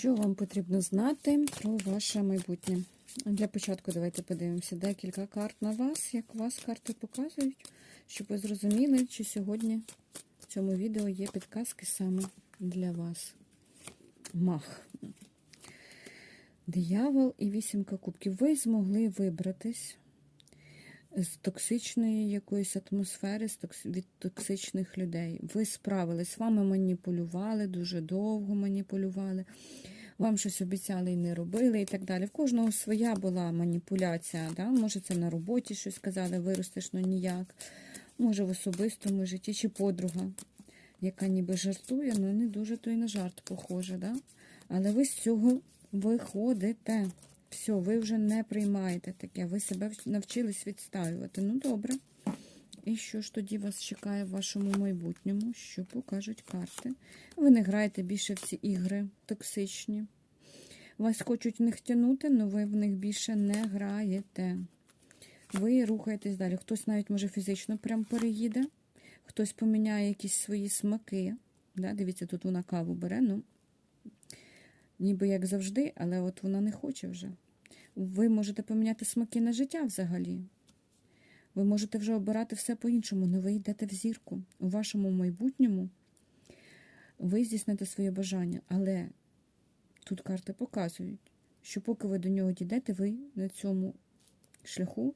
Що вам потрібно знати про ваше майбутнє? Для початку давайте подивимося декілька карт на вас, як вас карти показують, щоб ви зрозуміли, чи сьогодні в цьому відео є підказки саме для вас. Мах. Диявол і вісімка кубків. Ви змогли вибратись з токсичної якоїсь атмосфери, від токсичних людей. Ви справились, вами маніпулювали, дуже довго маніпулювали, вам щось обіцяли і не робили, і так далі. В кожного своя була маніпуляція. Да? Може, це на роботі щось сказали, виростеш, ну ніяк. Може, в особистому житті, чи подруга, яка ніби жартує, ну не дуже то й на жарт похоже. Да? Але ви з цього виходите. Все, ви вже не приймаєте таке, ви себе навчились відстаювати. Ну, добре. І що ж тоді вас чекає в вашому майбутньому? Що покажуть карти? Ви не граєте більше в ці ігри токсичні. Вас хочуть не втягнути, але ви в них більше не граєте. Ви рухаєтесь далі. Хтось навіть може фізично прям переїде, хтось поміняє якісь свої смаки. Да? Дивіться, тут вона каву бере. ну, Ніби як завжди, але от вона не хоче вже. Ви можете поміняти смаки на життя взагалі. Ви можете вже обирати все по-іншому, але ви йдете в зірку. У вашому майбутньому ви здійсните своє бажання. Але тут карти показують, що поки ви до нього дійдете, ви на цьому шляху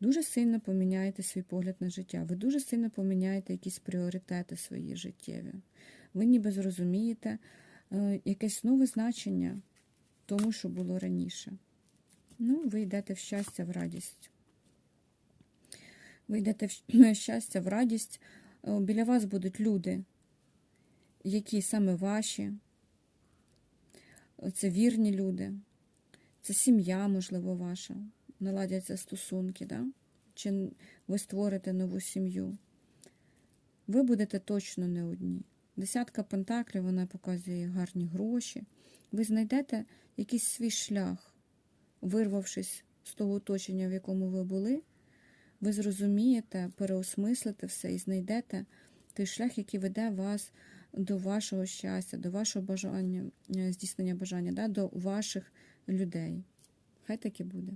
дуже сильно поміняєте свій погляд на життя. Ви дуже сильно поміняєте якісь пріоритети свої життєві. Ви ніби зрозумієте якесь нове значення тому, що було раніше. Ну, ви йдете в щастя, в радість. Ви йдете в щастя, в радість. Е, Біля вас будуть люди, які саме ваші. Це вірні люди, це сім'я, можливо, ваша. Наладяться стосунки, да? чи ви створите нову сім'ю. Ви будете точно не одні. Десятка пентаклів, вона показує гарні гроші. Ви знайдете якийсь свій шлях, вирвавшись з того оточення, в якому ви були, ви зрозумієте, переосмислите все і знайдете той шлях, який веде вас до вашого щастя, до вашого бажання, здійснення бажання, да, до ваших людей. Хай таки буде.